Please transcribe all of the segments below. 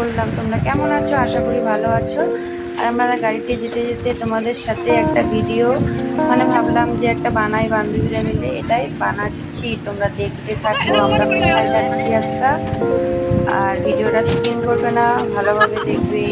বললাম, তোমরা কেমন আছো? আশা করি ভালো আছো। আর আমরা গাড়িতে যেতে যেতে তোমাদের সাথে একটা ভিডিও মানে ভাবলাম যে একটা বানাই বান্ধবীরা মিলে। এটাই বানাচ্ছি। তোমরা দেখতে থাকো, আমরা কোথায় যাচ্ছি আজকে। আর ভিডিওটা স্কিন করবে না, ভালোভাবে দেখবে।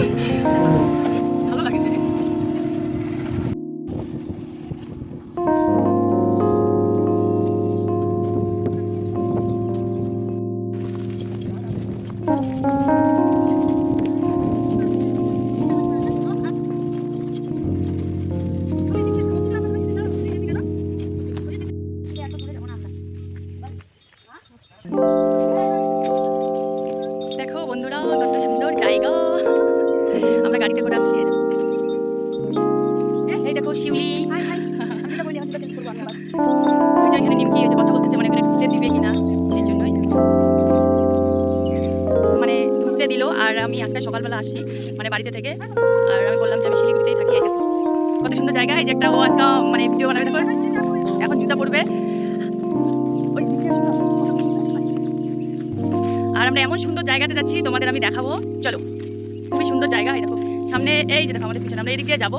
দেখো বন্ধুরা, কত সুন্দর জায়গা। আমরা গাড়িতে করে আসছি, এই দেখো। শিউলি। কথা বলতেছে মানে কিনা এই জন্যই। মানে ঢুকতে দিল, আর আমি আজকে সকালবেলা আসি মানে বাড়িতে থেকে। আর আমি বললাম যে আমি শিলিগুড়িতেই থাকি কত সুন্দর জায়গা, এই যে একটা ও আজকে মানে ভিডিও বানাবে এখন জুতা পড়বে ওই। আর আমরা এমন সুন্দর জায়গাতে যাচ্ছি, তোমাদের আমি দেখাবো। চলো, খুবই সুন্দর জায়গা দেখো, সামনে এই যে দেখো আমাদের পিছনে, আমরা এদিক যাব।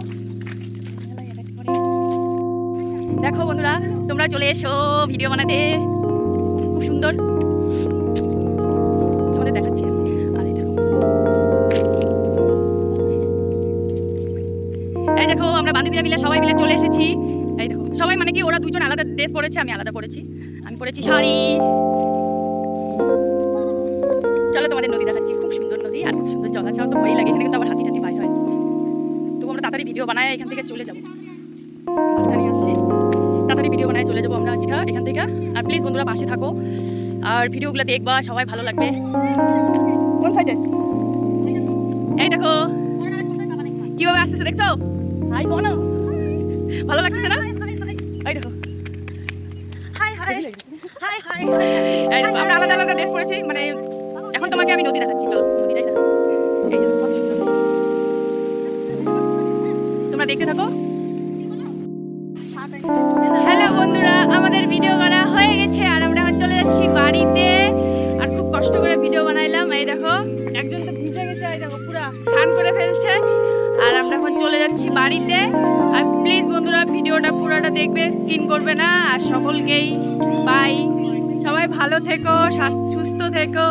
দেখো বন্ধুরা, তোমরা চলে এসো ভিডিও বানাতে। খুব সুন্দর। তোমাদের দেখাচ্ছি। আর এই দেখো। এই দেখো, আমরা বান্ধবীরা মিলে, সবাই মিলে চলে এসেছি। এই দেখো, সবাই মানে কি, ওরা দুজন আলাদা ড্রেস পরেছে, আমি আলাদা পরেছি। আমি পরেছি শাড়ি। চলো তোমাদের নদী দেখাচ্ছি। খুব সুন্দর নদী আর খুব সুন্দর জল আছে। আমার তো ভয় লাগে এখানে কিন্তু আবার হাতি টাতি বাইর হয়। তবু আমরা তাড়াতাড়ি ভিডিও বানায় এখান থেকে চলে যাব। জানি আসছি। তাড়াতাড়ি ভিডিও বানায় চলে যাব আমরা আজকে এখান থেকে। আর প্লিজ বন্ধুরা পাশে থাকো। আর ভিডিওগুলো দেখবা সবাই ভালো লাগবে। কোন সাইডে এই দেখো। কীভাবে আসতেছে দেখছ? হাই কোন ভালো লাগতেছে না? এই দেখো। এই দেখো, আমরা আলাদা আলাদা ড্রেস পরেছি। মানে এখন তোমাকে আমি নদী দেখাচ্ছি, চলো, নদীটাই দেখো নদী। তোমরা দেখতে থাকো। হ্যালো বন্ধুরা, আমাদের ভিডিও করা হয়ে গেছে, আর আমরা এখন চলে যাচ্ছি বাড়িতে। আর খুব কষ্ট করে ভিডিও বানাইলাম, এই দেখো। একজন তো ভিজে গেছে, এই দেখো, পুরা ছান করে ফেলছে। আর আমরা এখন চলে যাচ্ছি বাড়িতে। আর প্লিজ বন্ধুরা, ভিডিওটা পুরোটা দেখবে স্কিন করবে না। আর সকলকেই বাই সবাই ভালো থেকো সুস্থ থেকো।